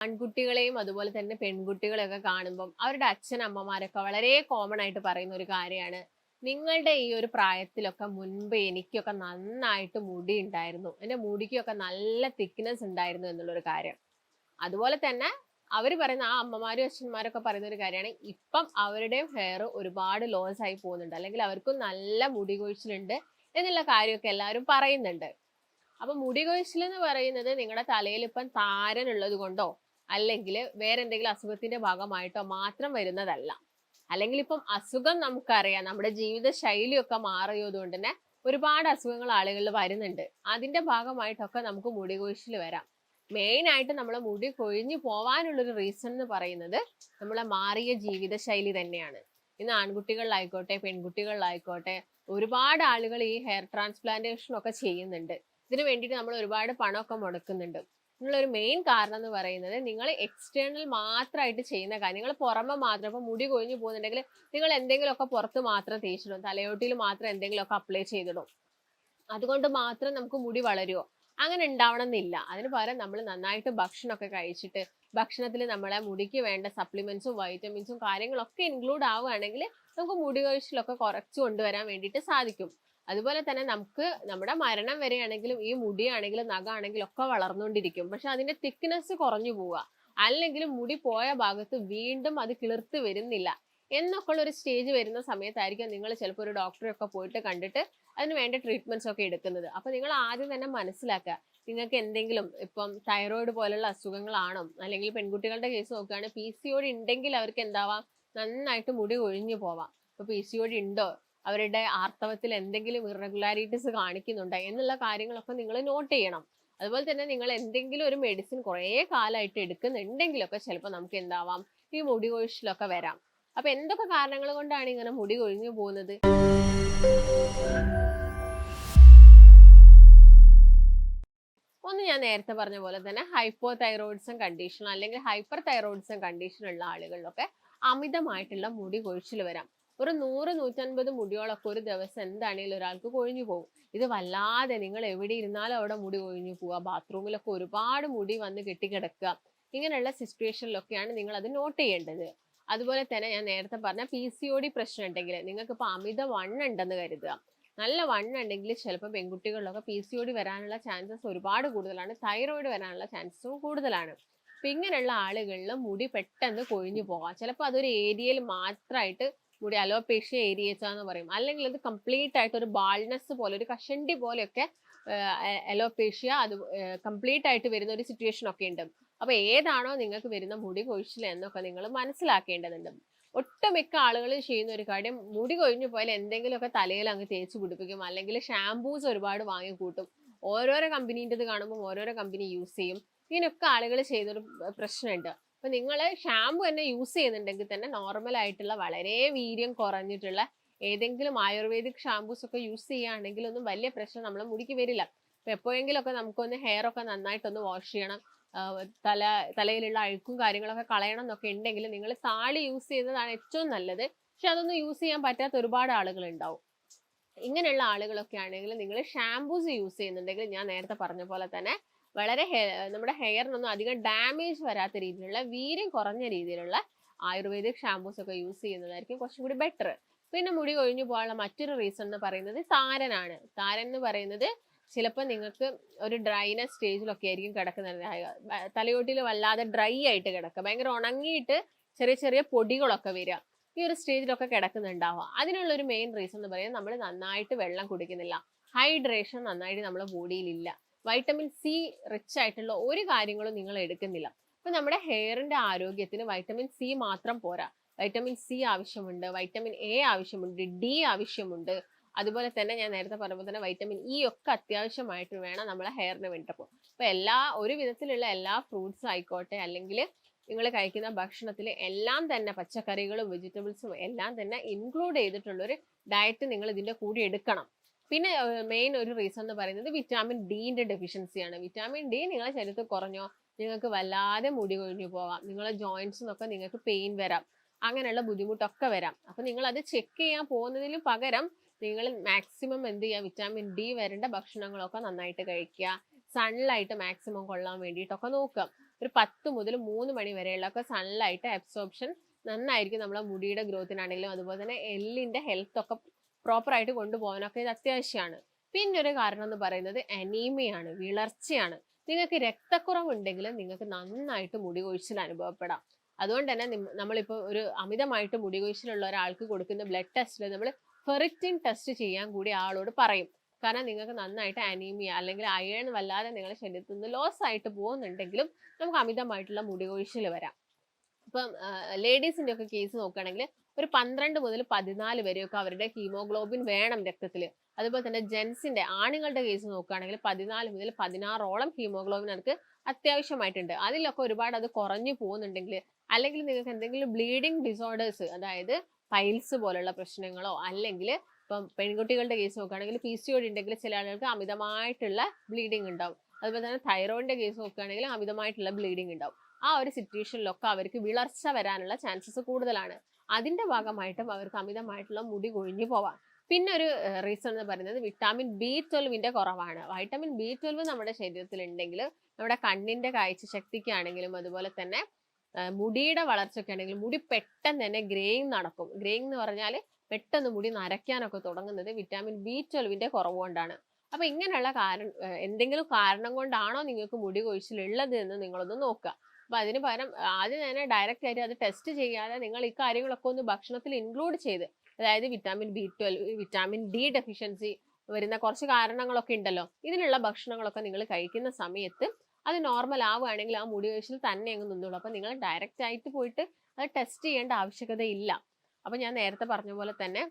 ആൺകുട്ടികളെയും അതുപോലെ തന്നെ പെൺകുട്ടികളെയൊക്കെ കാണുമ്പം അവരുടെ അച്ഛൻ അമ്മമാരൊക്കെ വളരെ കോമൺ ആയിട്ട് പറയുന്ന ഒരു കാര്യമാണ്. നിങ്ങളുടെ ഈ ഒരു പ്രായത്തിലൊക്കെ മുൻപ് എനിക്കൊക്കെ നന്നായിട്ട് മുടി ഉണ്ടായിരുന്നു. എന്റെ മുടിക്കൊക്കെ നല്ല തിക്നെസ് ഉണ്ടായിരുന്നു എന്നുള്ളൊരു കാര്യം. അതുപോലെ തന്നെ അവർ പറയുന്ന ആ അമ്മമാരും അച്ഛന്മാരൊക്കെ പറയുന്ന ഒരു കാര്യമാണ്. ഇപ്പം അവരുടെയും ഹെയർ ഒരുപാട് ലോസ് ആയി പോകുന്നുണ്ട്. അല്ലെങ്കിൽ അവർക്കും നല്ല മുടി കൊഴിച്ചിലുണ്ട് എന്നുള്ള കാര്യമൊക്കെ എല്ലാവരും പറയുന്നുണ്ട്. അപ്പൊ മുടി കൊഴിച്ചിൽ എന്ന് പറയുന്നത് നിങ്ങളുടെ തലയിൽ ഇപ്പം താരനുള്ളത് കൊണ്ടോ അല്ലെങ്കിൽ വേറെ എന്തെങ്കിലും അസുഖത്തിന്റെ ഭാഗമായിട്ടോ മാത്രം വരുന്നതല്ല. അല്ലെങ്കിൽ ഇപ്പം അസുഖം നമുക്കറിയാം. നമ്മുടെ ജീവിത ശൈലിയൊക്കെ മാറിയതുകൊണ്ട് തന്നെ ഒരുപാട് അസുഖങ്ങൾ ആളുകളിൽ വരുന്നുണ്ട്. അതിന്റെ ഭാഗമായിട്ടൊക്കെ നമുക്ക് മുടി കൊഴിച്ചിൽ വരാം. മെയിൻ ആയിട്ട് നമ്മൾ മുടി കൊഴിഞ്ഞു പോവാനുള്ളൊരു റീസൺ എന്ന് പറയുന്നത് നമ്മളെ മാറിയ ജീവിത ശൈലി തന്നെയാണ്. ഇന്ന് ആൺകുട്ടികളിലായിക്കോട്ടെ പെൺകുട്ടികളിലായിക്കോട്ടെ ഒരുപാട് ആളുകൾ ഈ ഹെയർ ട്രാൻസ്പ്ലാന്റേഷൻ ഒക്കെ ചെയ്യുന്നുണ്ട്. ഇതിനു വേണ്ടിയിട്ട് നമ്മൾ ഒരുപാട് പണമൊക്കെ മുടക്കുന്നുണ്ട്. ഇതിനുള്ള ഒരു മെയിൻ കാരണം എന്ന് പറയുന്നത് നിങ്ങൾ എക്സ്റ്റേണൽ മാത്രമായിട്ട് ചെയ്യുന്ന കാര്യം. നിങ്ങൾ പുറമെ മാത്രം ഇപ്പൊ മുടി കൊഴിഞ്ഞു പോകുന്നുണ്ടെങ്കിൽ നിങ്ങൾ എന്തെങ്കിലുമൊക്കെ പുറത്ത് മാത്രം തേച്ചിടും. തലയോട്ടിയിൽ മാത്രം എന്തെങ്കിലുമൊക്കെ അപ്ലൈ ചെയ്തിടും. അതുകൊണ്ട് മാത്രം നമുക്ക് മുടി വളരുമോ അങ്ങനെ ഉണ്ടാവണം എന്നില്ല അതിന് പകരം നമ്മൾ നന്നായിട്ട് ഭക്ഷണമൊക്കെ കഴിച്ചിട്ട് ഭക്ഷണത്തിൽ നമ്മളെ മുടിക്ക് വേണ്ട സപ്ലിമെന്റ്സും വൈറ്റമിൻസും കാര്യങ്ങളൊക്കെ ഇൻക്ലൂഡ് ആവുകയാണെങ്കിൽ നമുക്ക് മുടി കൊഴിച്ചിലൊക്കെ കുറച്ച് കൊണ്ടുവരാൻ വേണ്ടിയിട്ട് സാധിക്കും. അതുപോലെ തന്നെ നമുക്ക് നമ്മുടെ മരണം വരെയാണെങ്കിലും ഈ മുടിയാണെങ്കിലും നഖാണെങ്കിലും ഒക്കെ വളർന്നുകൊണ്ടിരിക്കും. പക്ഷെ അതിന്റെ തിക്നെസ് കുറഞ്ഞു പോവുക. അല്ലെങ്കിൽ മുടി പോയ ഭാഗത്ത് വീണ്ടും അത് കിളിർത്ത് വരുന്നില്ല. എന്നൊക്കെ ഉള്ള ഒരു സ്റ്റേജ് വരുന്ന സമയത്തായിരിക്കും നിങ്ങൾ ചിലപ്പോൾ ഒരു ഡോക്ടറെ ഒക്കെ പോയിട്ട് കണ്ടിട്ട് അതിന് വേണ്ട ട്രീറ്റ്മെന്റ്സ് ഒക്കെ എടുക്കുന്നത്. അപ്പൊ നിങ്ങൾ ആദ്യം തന്നെ മനസ്സിലാക്കുക. നിങ്ങൾക്ക് എന്തെങ്കിലും ഇപ്പം തൈറോയിഡ് പോലുള്ള അസുഖങ്ങളാണോ? അല്ലെങ്കിൽ പെൺകുട്ടികളുടെ കേസ് നോക്കുകയാണെങ്കിൽ പി സി ഉണ്ടെങ്കിൽ അവർക്ക് എന്താവാം? നന്നായിട്ട് മുടി ഒഴിഞ്ഞു പോവാം. ഇപ്പൊ പി സി ഉണ്ടോ? അവരുടെ ആർത്തവത്തിൽ എന്തെങ്കിലും ഇറഗുലാരിറ്റീസ് കാണിക്കുന്നുണ്ടോ എന്നുള്ള കാര്യങ്ങളൊക്കെ നിങ്ങൾ നോട്ട് ചെയ്യണം. അതുപോലെ തന്നെ നിങ്ങൾ എന്തെങ്കിലും ഒരു മെഡിസിൻ കുറേ കാലമായിട്ട് എടുക്കുന്നുണ്ടെങ്കിലൊക്കെ ചിലപ്പോൾ നമുക്ക് എന്താവാം? ഈ മുടി കൊഴിച്ചിലൊക്കെ വരാം. അപ്പൊ എന്തൊക്കെ കാരണങ്ങൾ കൊണ്ടാണ് ഇങ്ങനെ മുടി കൊഴിഞ്ഞു പോകുന്നത്? ഒന്ന് ഞാൻ നേരത്തെ പറഞ്ഞ പോലെ തന്നെ ഹൈപ്പോ തൈറോയിഡ്സും കണ്ടീഷൻ അല്ലെങ്കിൽ ഹൈപ്പർ തൈറോയിഡ്സും കണ്ടീഷൻ ഉള്ള ആളുകളിലൊക്കെ അമിതമായിട്ടുള്ള മുടി കൊഴിച്ചിൽ വരാം. ഒരു നൂറ് നൂറ്റൻപത് മുടിയോളൊക്കെ ഒരു ദിവസം എന്താണെങ്കിലും ഒരാൾക്ക് കൊഴിഞ്ഞു പോകും. ഇത് വല്ലാതെ നിങ്ങൾ എവിടെ ഇരുന്നാലും അവിടെ മുടി കൊഴിഞ്ഞു പോവുക. ബാത്റൂമിലൊക്കെ ഒരുപാട് മുടി വന്ന് കെട്ടിക്കിടക്കുക. ഇങ്ങനെയുള്ള സിറ്റുവേഷനിലൊക്കെയാണ് നിങ്ങൾ അത് നോട്ട് ചെയ്യേണ്ടത്. അതുപോലെ തന്നെ ഞാൻ നേരത്തെ പറഞ്ഞ പി സി ഒ ഡി പ്രശ്നം ഉണ്ടെങ്കിൽ നിങ്ങൾക്ക് ഇപ്പോൾ അമിത വണ്ണം ഉണ്ടെന്ന് കരുതുക. നല്ല വണ്ണം ഉണ്ടെങ്കിൽ ചിലപ്പോൾ പെൺകുട്ടികളിലൊക്കെ പി സി ഒ ഡി വരാനുള്ള ചാൻസസ് ഒരുപാട് കൂടുതലാണ്. തൈറോയിഡ് വരാനുള്ള ചാൻസസും കൂടുതലാണ്. അപ്പൊ ഇങ്ങനെയുള്ള ആളുകളിൽ മുടി പെട്ടെന്ന് കൊഴിഞ്ഞു പോകാം. ചിലപ്പോൾ അതൊരു ഏരിയയിൽ മാത്രമായിട്ട് മുടി അലോപേഷ്യ ഏരിയച്ച എന്ന് പറയും. അല്ലെങ്കിൽ അത് കംപ്ലീറ്റ് ആയിട്ട് ഒരു ബാൾനെസ് പോലെ ഒരു കഷണ്ടി പോലെയൊക്കെ അലോപേഷ്യ അത് കംപ്ലീറ്റ് ആയിട്ട് വരുന്ന ഒരു സിറ്റുവേഷൻ ഒക്കെ ഉണ്ട്. അപ്പൊ ഏതാണോ നിങ്ങൾക്ക് വരുന്ന മുടി കൊഴിച്ചിൽ എന്നൊക്കെ നിങ്ങൾ മനസ്സിലാക്കേണ്ടതുണ്ട്. ഒട്ടുമിക്ക ആളുകൾ ചെയ്യുന്ന ഒരു കാര്യം മുടി കൊഴിഞ്ഞു പോയാൽ എന്തെങ്കിലുമൊക്കെ തലയിൽ അങ്ങ് തേച്ച് പിടിപ്പിക്കും. അല്ലെങ്കിൽ ഷാംപൂസ് ഒരുപാട് വാങ്ങി കൂട്ടും ഓരോരോ കമ്പനീന്റെത് കാണുമ്പോൾ ഓരോരോ കമ്പനി യൂസ് ചെയ്യും. ഇങ്ങനെയൊക്കെ ആളുകൾ ചെയ്യുന്നൊരു പ്രശ്നമുണ്ട്. അപ്പൊ നിങ്ങൾ ഷാമ്പു തന്നെ യൂസ് ചെയ്യുന്നുണ്ടെങ്കിൽ തന്നെ നോർമൽ ആയിട്ടുള്ള വളരെ വീര്യം കുറഞ്ഞിട്ടുള്ള ഏതെങ്കിലും ആയുർവേദിക് ഷാമ്പൂസ് ഒക്കെ യൂസ് ചെയ്യുകയാണെങ്കിൽ ഒന്നും വലിയ പ്രശ്നം നമ്മളെ മുടിക്ക് വരില്ല. അപ്പൊ എപ്പോഴെങ്കിലുമൊക്കെ നമുക്കൊന്ന് ഹെയർ ഒക്കെ നന്നായിട്ടൊന്ന് വാഷ് ചെയ്യണം. തല തലയിലുള്ള അഴുക്കും കാര്യങ്ങളൊക്കെ കളയണം എന്നൊക്കെ ഉണ്ടെങ്കിൽ നിങ്ങൾ താളി യൂസ് ചെയ്യുന്നതാണ് ഏറ്റവും നല്ലത്. പക്ഷെ അതൊന്നും യൂസ് ചെയ്യാൻ പറ്റാത്ത ഒരുപാട് ആളുകൾ ഉണ്ടാവും ഇങ്ങനെയുള്ള ആളുകളൊക്കെ ആണെങ്കിൽ നിങ്ങൾ ഷാമ്പൂസ് യൂസ് ചെയ്യുന്നുണ്ടെങ്കിൽ ഞാൻ നേരത്തെ പറഞ്ഞ പോലെ തന്നെ വളരെ നമ്മുടെ ഹെയറിനൊന്നും അധികം ഡാമേജ് വരാത്ത രീതിയിലുള്ള വീര്യം കുറഞ്ഞ രീതിയിലുള്ള ആയുർവേദിക് ഷാമ്പൂസ് ഒക്കെ യൂസ് ചെയ്യുന്നതായിരിക്കും കുറച്ചും കൂടി ബെറ്റർ പിന്നെ മുടി കൊഴിഞ്ഞു പോകാനുള്ള മറ്റൊരു റീസൺ എന്ന് പറയുന്നത് താരനാണ്. താരൻ എന്ന് പറയുന്നത് ചിലപ്പോൾ നിങ്ങൾക്ക് ഒരു ഡ്രൈനെസ് സ്റ്റേജിലൊക്കെ ആയിരിക്കും കിടക്കുന്നത്. തലയോട്ടിൽ വല്ലാതെ ഡ്രൈ ആയിട്ട് കിടക്കുക. ഭയങ്കര ഉണങ്ങിയിട്ട് ചെറിയ ചെറിയ പൊടികളൊക്കെ വരിക. ഈ ഒരു സ്റ്റേജിലൊക്കെ കിടക്കുന്നുണ്ടാവുക. അതിനുള്ള ഒരു മെയിൻ റീസൺ എന്ന് പറയുന്നത് നമ്മൾ നന്നായിട്ട് വെള്ളം കുടിക്കുന്നില്ല. ഹൈഡ്രേഷൻ നന്നായിട്ട് നമ്മുടെ ബോഡിയിലില്ല വൈറ്റമിൻ സി റിച്ച് ആയിട്ടുള്ള ഒരു കാര്യങ്ങളും നിങ്ങൾ എടുക്കുന്നില്ല. അപ്പൊ നമ്മുടെ ഹെയറിന്റെ ആരോഗ്യത്തിന് വൈറ്റമിൻ സി മാത്രം പോരാ. വൈറ്റമിൻ സി ആവശ്യമുണ്ട് വൈറ്റമിൻ എ ആവശ്യമുണ്ട് ഡി ആവശ്യമുണ്ട്. അതുപോലെ തന്നെ ഞാൻ നേരത്തെ പറഞ്ഞപ്പോൾ തന്നെ വൈറ്റമിൻ ഇ ഒക്കെ അത്യാവശ്യമായിട്ട് വേണം നമ്മളെ ഹെയറിന് വേണ്ടപ്പോൾ അപ്പോൾ എല്ലാ ഒരു വിധത്തിലുള്ള എല്ലാ ഫ്രൂട്ട്സ് ആയിക്കോട്ടെ അല്ലെങ്കിൽ നിങ്ങൾ കഴിക്കുന്ന ഭക്ഷണത്തിൽ എല്ലാം തന്നെ പച്ചക്കറികളും വെജിറ്റബിൾസും എല്ലാം തന്നെ ഇൻക്ലൂഡ് ചെയ്തിട്ടുള്ളൊരു ഡയറ്റ് നിങ്ങൾ ഇതിന്റെ കൂടി എടുക്കണം. പിന്നെ മെയിൻ ഒരു റീസൺ എന്ന് പറയുന്നത് വിറ്റാമിൻ ഡിന്റെ ഡെഫിഷ്യൻസിയാണ് വിറ്റാമിൻ ഡി നിങ്ങളെ ശരീരത്തിൽ കുറഞ്ഞോ നിങ്ങൾക്ക് വല്ലാതെ മുടി കൊഴിഞ്ഞു പോവാം നിങ്ങളെ ജോയിന്റ്സിനൊക്കെ നിങ്ങൾക്ക് പെയിൻ വരാം അങ്ങനെയുള്ള ബുദ്ധിമുട്ടൊക്കെ വരാം. അപ്പൊ നിങ്ങൾ അത് ചെക്ക് ചെയ്യാൻ പോകുന്നതിന് പകരം നിങ്ങൾ മാക്സിമം എന്ത് ചെയ്യുക വിറ്റാമിൻ ഡി വരേണ്ട ഭക്ഷണങ്ങളൊക്കെ നന്നായിട്ട് കഴിക്കുക സൺലൈറ്റ് മാക്സിമം കൊള്ളാൻ വേണ്ടിയിട്ടൊക്കെ നോക്കുക. ഒരു പത്ത് മുതൽ മൂന്ന് മണി വരെയുള്ള ഒക്കെ സൺലൈറ്റ് അബ്സോർപ്ഷൻ നന്നായിരിക്കും നമ്മളെ മുടിയുടെ ഗ്രോത്തിനാണെങ്കിലും അതുപോലെ തന്നെ എല്ലിന്റെ ഹെൽത്ത് ആയിട്ട് കൊണ്ടുപോകാനൊക്കെ ഇത് അത്യാവശ്യമാണ് പിന്നെ ഒരു കാരണം എന്ന് പറയുന്നത് അനീമിയാണ് വിളർച്ചയാണ്. നിങ്ങൾക്ക് രക്തക്കുറവുണ്ടെങ്കിൽ നിങ്ങൾക്ക് നന്നായിട്ട് മുടി കൊഴിച്ചിൽ അനുഭവപ്പെടാം. അതുകൊണ്ട് തന്നെ നമ്മളിപ്പോൾ ഒരു അമിതമായിട്ട് മുടി കൊഴിച്ചിലുള്ള ഒരാൾക്ക് കൊടുക്കുന്ന ബ്ലഡ് ടെസ്റ്റിൽ നമ്മൾ ഫെറിറ്റിൻ ടെസ്റ്റ് ചെയ്യാൻ കൂടി ആളോട് പറയും. കാരണം നിങ്ങൾക്ക് നന്നായിട്ട് അനീമിയ അല്ലെങ്കിൽ അയേൺ വല്ലാതെ നിങ്ങളുടെ ശരീരത്തിൽ നിന്ന് ലോസ് ആയിട്ട് പോകുന്നുണ്ടെങ്കിലും നമുക്ക് അമിതമായിട്ടുള്ള മുടി കൊഴിച്ചിൽ വരാം. ഇപ്പം ലേഡീസിന്റെ ഒക്കെ കേസ് നോക്കുകയാണെങ്കിൽ ഒരു പന്ത്രണ്ട് മുതൽ പതിനാല് വരെയൊക്കെ അവരുടെ ഹീമോഗ്ലോബിൻ വേണം രക്തത്തിൽ അതുപോലെ തന്നെ ജെൻസിന്റെ ആണുങ്ങളുടെ കേസ് നോക്കുകയാണെങ്കിൽ പതിനാല് മുതൽ പതിനാറോളം ഹീമോഗ്ലോബിൻ അവർക്ക് അത്യാവശ്യമായിട്ടുണ്ട്. അതിലൊക്കെ ഒരുപാട് അത് കുറഞ്ഞു പോകുന്നുണ്ടെങ്കിൽ അല്ലെങ്കിൽ നിങ്ങൾക്ക് എന്തെങ്കിലും ബ്ലീഡിംഗ് ഡിസോർഡേഴ്സ് അതായത് പൈൽസ് പോലുള്ള പ്രശ്നങ്ങളോ അല്ലെങ്കിൽ ഇപ്പം പെൺകുട്ടികളുടെ കേസ് നോക്കുകയാണെങ്കിൽ പി സി ഒടി ഉണ്ടെങ്കിൽ ചില ആളുകൾക്ക് അമിതമായിട്ടുള്ള ബ്ലീഡിംഗ് ഉണ്ടാവും. അതുപോലെ തന്നെ തൈറോയിഡിന്റെ കേസ് നോക്കുകയാണെങ്കിൽ അമിതമായിട്ടുള്ള ബ്ലീഡിംഗ് ഉണ്ടാവും. ആ ഒരു സിറ്റുവേഷനിലൊക്കെ അവർക്ക് വിളർച്ച വരാനുള്ള ചാൻസസ് കൂടുതലാണ്. അതിന്റെ ഭാഗമായിട്ടും അവർക്ക് അമിതമായിട്ടുള്ള മുടി കൊഴിഞ്ഞു പോവാം. പിന്നെ ഒരു റീസൺ എന്ന് പറയുന്നത് വിറ്റാമിൻ ബി ട്വൽവിന്റെ കുറവാണ്. വൈറ്റമിൻ ബി ട്വൽവ് നമ്മുടെ ശരീരത്തിൽ ഉണ്ടെങ്കിൽ നമ്മുടെ കണ്ണിന്റെ കാഴ്ച ശക്തിക്കാണെങ്കിലും അതുപോലെ തന്നെ മുടിയുടെ വളർച്ചയ്ക്കാണെങ്കിലും മുടി പെട്ടെന്ന് തന്നെ ഗ്രേയിങ് നടക്കും. ഗ്രേയിങ് എന്ന് പറഞ്ഞാൽ പെട്ടെന്ന് മുടി നരയ്ക്കാനൊക്കെ തുടങ്ങുന്നത് വിറ്റാമിൻ ബി ട്വൽവിന്റെ കുറവ് കൊണ്ടാണ് അപ്പം ഇങ്ങനെയുള്ള കാരണം എന്തെങ്കിലും കാരണം കൊണ്ടാണോ നിങ്ങൾക്ക് മുടി കൊഴിച്ചിലുള്ളത് എന്ന് നിങ്ങളൊന്ന് നോക്കുക. അപ്പൊ അതിന് പകരം ആദ്യം തന്നെ ഡയറക്റ്റ് ആയിട്ട് അത് ടെസ്റ്റ് ചെയ്യാതെ നിങ്ങൾ ഈ കാര്യങ്ങളൊക്കെ ഒന്ന് ഭക്ഷണത്തിൽ ഇൻക്ലൂഡ് ചെയ്ത് അതായത് vitamin B twelve vitamin D deficiency വരുന്ന കുറച്ച് കാരണങ്ങളൊക്കെ ഉണ്ടല്ലോ ഇതിനുള്ള ഭക്ഷണങ്ങളൊക്കെ നിങ്ങൾ കഴിക്കുന്ന സമയത്ത് അത് നോർമൽ ആവുകയാണെങ്കിൽ ആ മുടി കൊഴിച്ചിൽ തന്നെ അങ്ങ് നിന്നുള്ളൂ അപ്പൊ നിങ്ങൾ ഡയറക്റ്റ് ആയിട്ട് പോയിട്ട് അത് ടെസ്റ്റ് ചെയ്യേണ്ട ആവശ്യകതയില്ല അപ്പൊ ഞാൻ നേരത്തെ പറഞ്ഞ പോലെ തന്നെ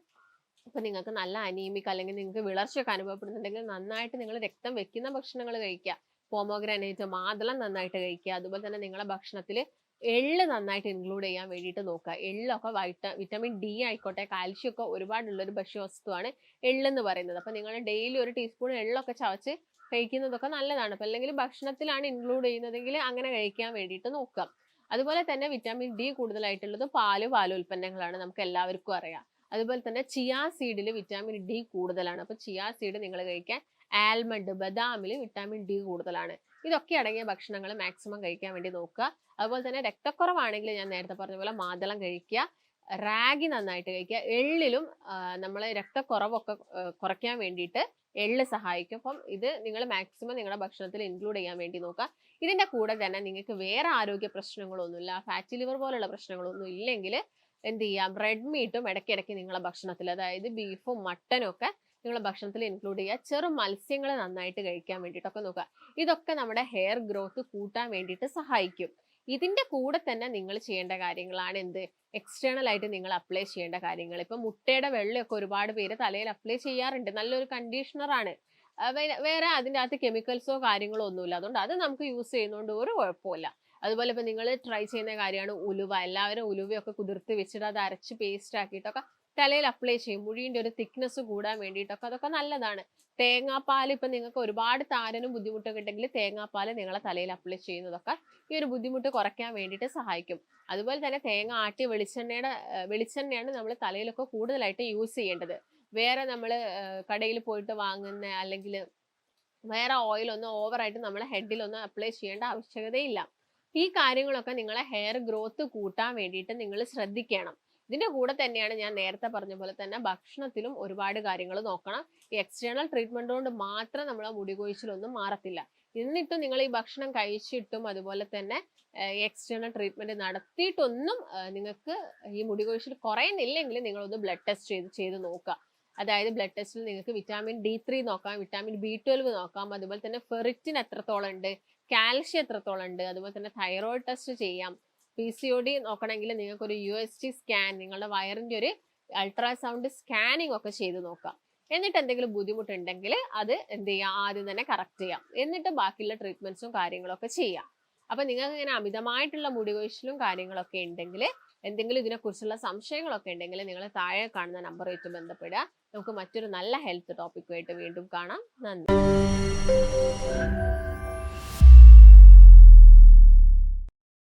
ഇപ്പൊ നിങ്ങൾക്ക് നല്ല അനീമിക് അല്ലെങ്കിൽ നിങ്ങൾക്ക് വിളർച്ചയൊക്കെ അനുഭവപ്പെടുന്നുണ്ടെങ്കിൽ നന്നായിട്ട് നിങ്ങൾ രക്തം വെക്കുന്ന ഭക്ഷണങ്ങൾ കഴിക്കുക. പോമോഗ്രാനൈറ്റ് മാതളം നന്നായിട്ട് കഴിക്കുക. അതുപോലെ തന്നെ നിങ്ങളുടെ ഭക്ഷണത്തിൽ എള്ള് നന്നായിട്ട് ഇൻക്ലൂഡ് ചെയ്യാൻ വേണ്ടിയിട്ട് നോക്കുക. എള്ളൊക്കെ വൈറ്റ വിറ്റമിൻ ഡി ആയിക്കോട്ടെ കാൽഷ്യം ഒക്കെ ഒരുപാടുള്ളൊരു ഭക്ഷ്യവസ്തുവാണ് എള്ളെന്ന് പറയുന്നത്. അപ്പം നിങ്ങൾ ഡെയിലി ഒരു ടീസ്പൂൺ എള്ളൊക്കെ ചവച്ച് കഴിക്കുന്നതൊക്കെ നല്ലതാണ്. അപ്പം അല്ലെങ്കിൽ ഭക്ഷണത്തിലാണ് ഇൻക്ലൂഡ് ചെയ്യുന്നതെങ്കിൽ അങ്ങനെ കഴിക്കാൻ വേണ്ടിയിട്ട് നോക്കുക. അതുപോലെ തന്നെ വിറ്റാമിൻ ഡി കൂടുതലായിട്ടുള്ളത് പാൽ പാലുൽപ്പന്നങ്ങളാണ് നമുക്ക് എല്ലാവർക്കും അറിയാം. അതുപോലെ തന്നെ ചിയാ സീഡിൽ വിറ്റാമിൻ ഡി കൂടുതലാണ്. അപ്പോൾ ചിയാ സീഡ് നിങ്ങൾ കഴിക്കാൻ ആൽമണ്ട് ബദാമിൽ വിറ്റാമിൻ ഡി കൂടുതലാണ്. ഇതൊക്കെ അടങ്ങിയ ഭക്ഷണങ്ങൾ മാക്സിമം കഴിക്കാൻ വേണ്ടി നോക്കുക. അതുപോലെ തന്നെ രക്തക്കുറവാണെങ്കിൽ ഞാൻ നേരത്തെ പറഞ്ഞ പോലെ മാതളം കഴിക്കുക. റാഗി നന്നായിട്ട് കഴിക്കുക. എള്ളിലും നമ്മൾ രക്തക്കുറവൊക്കെ കുറയ്ക്കാൻ വേണ്ടിയിട്ട് എള്ള് സഹായിക്കും. അപ്പം ഇത് നിങ്ങൾ മാക്സിമം നിങ്ങളുടെ ഭക്ഷണത്തിൽ ഇൻക്ലൂഡ് ചെയ്യാൻ വേണ്ടി നോക്കുക. ഇതിന്റെ കൂടെ തന്നെ നിങ്ങൾക്ക് വേറെ ആരോഗ്യ പ്രശ്നങ്ങളൊന്നുമില്ല. ഫാറ്റി ലിവർ പോലുള്ള പ്രശ്നങ്ങളൊന്നും ഇല്ലെങ്കിൽ എന്ത് ചെയ്യാം? റെഡ് മീറ്റും ഇടയ്ക്കിടയ്ക്ക് നിങ്ങളുടെ ഭക്ഷണത്തിൽ അതായത് ബീഫും മട്ടനും ഒക്കെ നിങ്ങളുടെ ഭക്ഷണത്തിൽ ഇൻക്ലൂഡ് ചെയ്യുക. ചെറു മത്സ്യങ്ങൾ നന്നായിട്ട് കഴിക്കാൻ വേണ്ടിയിട്ടൊക്കെ നോക്കുക. ഇതൊക്കെ നമ്മുടെ ഹെയർ ഗ്രോത്ത് കൂട്ടാൻ വേണ്ടിയിട്ട് സഹായിക്കും. ഇതിന്റെ കൂടെ തന്നെ നിങ്ങൾ ചെയ്യേണ്ട കാര്യങ്ങളാണ് എന്ത്? എക്സ്റ്റേണൽ ആയിട്ട് നിങ്ങൾ അപ്ലൈ ചെയ്യേണ്ട കാര്യങ്ങൾ. ഇപ്പൊ മുട്ടയുടെ വെള്ളമൊക്കെ ഒരുപാട് പേര് തലയിൽ അപ്ലൈ ചെയ്യാറുണ്ട്. നല്ലൊരു കണ്ടീഷണറാണ് വേറെ അതിന്റെ അകത്ത് കെമിക്കൽസോ കാര്യങ്ങളോ ഒന്നുമില്ല. അതുകൊണ്ട് അത് നമുക്ക് യൂസ് ചെയ്യുന്നതുകൊണ്ട് ഒരു കുഴപ്പമില്ല അതുപോലെ ഇപ്പം നിങ്ങൾ ട്രൈ ചെയ്യുന്ന കാര്യമാണ് ഉലുവ. എല്ലാവരും ഉലുവയൊക്കെ കുതിർത്ത് വെച്ചിട്ട് അത് അരച്ച് പേസ്റ്റ് ആക്കിയിട്ടൊക്കെ തലയിൽ അപ്ലൈ ചെയ്യും. മുടിയുടെ ഒരു തിക്നെസ് കൂടാൻ വേണ്ടിയിട്ടൊക്കെ. അതൊക്കെ നല്ലതാണ്. തേങ്ങാപ്പാൽ ഇപ്പൊ നിങ്ങൾക്ക് ഒരുപാട് താരനും ബുദ്ധിമുട്ടൊക്കെ ഉണ്ടെങ്കിൽ തേങ്ങാപ്പാൽ നിങ്ങളെ തലയിൽ അപ്ലൈ ചെയ്യുന്നതൊക്കെ ഈ ഒരു ബുദ്ധിമുട്ട് കുറയ്ക്കാൻ വേണ്ടിയിട്ട് സഹായിക്കും. അതുപോലെ തന്നെ തേങ്ങ ആട്ടിയ വെളിച്ചെണ്ണയുടെ വെളിച്ചെണ്ണയാണ് നമ്മൾ തലയിലൊക്കെ കൂടുതലായിട്ട് യൂസ് ചെയ്യേണ്ടത്. വേറെ നമ്മൾ കടയിൽ പോയിട്ട് വാങ്ങുന്ന അല്ലെങ്കിൽ വേറെ ഓയിലൊന്നും ഓവറായിട്ട് നമ്മളെ ഹെഡിലൊന്നും അപ്ലൈ ചെയ്യേണ്ട ആവശ്യകതയില്ല. ഈ കാര്യങ്ങളൊക്കെ നിങ്ങളെ ഹെയർ ഗ്രോത്ത് കൂട്ടാൻ വേണ്ടിയിട്ട് നിങ്ങൾ ശ്രദ്ധിക്കണം. ഇതിന്റെ കൂടെ തന്നെയാണ് ഞാൻ നേരത്തെ പറഞ്ഞ പോലെ തന്നെ ഭക്ഷണത്തിലും ഒരുപാട് കാര്യങ്ങൾ നോക്കണം. ഈ എക്സ്റ്റേണൽ ട്രീറ്റ്മെന്റ് കൊണ്ട് മാത്രം നമ്മളെ മുടി കൊഴിച്ചിലൊന്നും മാറത്തില്ല. എന്നിട്ടും നിങ്ങൾ ഈ ഭക്ഷണം കഴിച്ചിട്ടും അതുപോലെ തന്നെ എക്സ്റ്റേണൽ ട്രീറ്റ്മെന്റ് നടത്തിയിട്ടൊന്നും നിങ്ങൾക്ക് ഈ മുടി കൊഴിച്ചിൽ കുറയുന്നില്ലെങ്കിൽ നിങ്ങളൊന്ന് ബ്ലഡ് ടെസ്റ്റ് ചെയ്ത് ചെയ്ത് നോക്കുക. അതായത് ബ്ലഡ് ടെസ്റ്റിൽ നിങ്ങൾക്ക് വിറ്റാമിൻ ഡി ത്രീ നോക്കാം വിറ്റാമിൻ ബി ട്വൽവ് നോക്കാം അതുപോലെ തന്നെ ഫെറിറ്റിൻ എത്രത്തോളം ഉണ്ട് കാൽഷ്യം എത്രത്തോളം ഉണ്ട് അതുപോലെ തന്നെ തൈറോയിഡ് ടെസ്റ്റ് ചെയ്യാം. പി സി ഒ ഡി നോക്കണമെങ്കിൽ നിങ്ങൾക്കൊരു യു എസ് ടി സ്കാൻ നിങ്ങളുടെ വയറിന്റെ ഒരു അൾട്രാസൗണ്ട് സ്കാനിങ് ഒക്കെ ചെയ്ത് നോക്കാം. എന്നിട്ട് എന്തെങ്കിലും ബുദ്ധിമുട്ടുണ്ടെങ്കിൽ അത് എന്ത് ചെയ്യാം? ആദ്യം തന്നെ കറക്റ്റ് ചെയ്യാം. എന്നിട്ട് ബാക്കിയുള്ള ട്രീറ്റ്മെന്റ്സും കാര്യങ്ങളൊക്കെ ചെയ്യാം. അപ്പം നിങ്ങൾക്ക് ഇങ്ങനെ അമിതമായിട്ടുള്ള മുടി കൊഴിച്ചിലും കാര്യങ്ങളൊക്കെ ഉണ്ടെങ്കിൽ എന്തെങ്കിലും ഇതിനെക്കുറിച്ചുള്ള സംശയങ്ങളൊക്കെ ഉണ്ടെങ്കിൽ നിങ്ങൾ താഴെ കാണുന്ന നമ്പറുമായിട്ട് ബന്ധപ്പെടുക. നമുക്ക് മറ്റൊരു നല്ല ഹെൽത്ത് ടോപ്പിക്കുമായിട്ട് വീണ്ടും കാണാം. നന്ദി.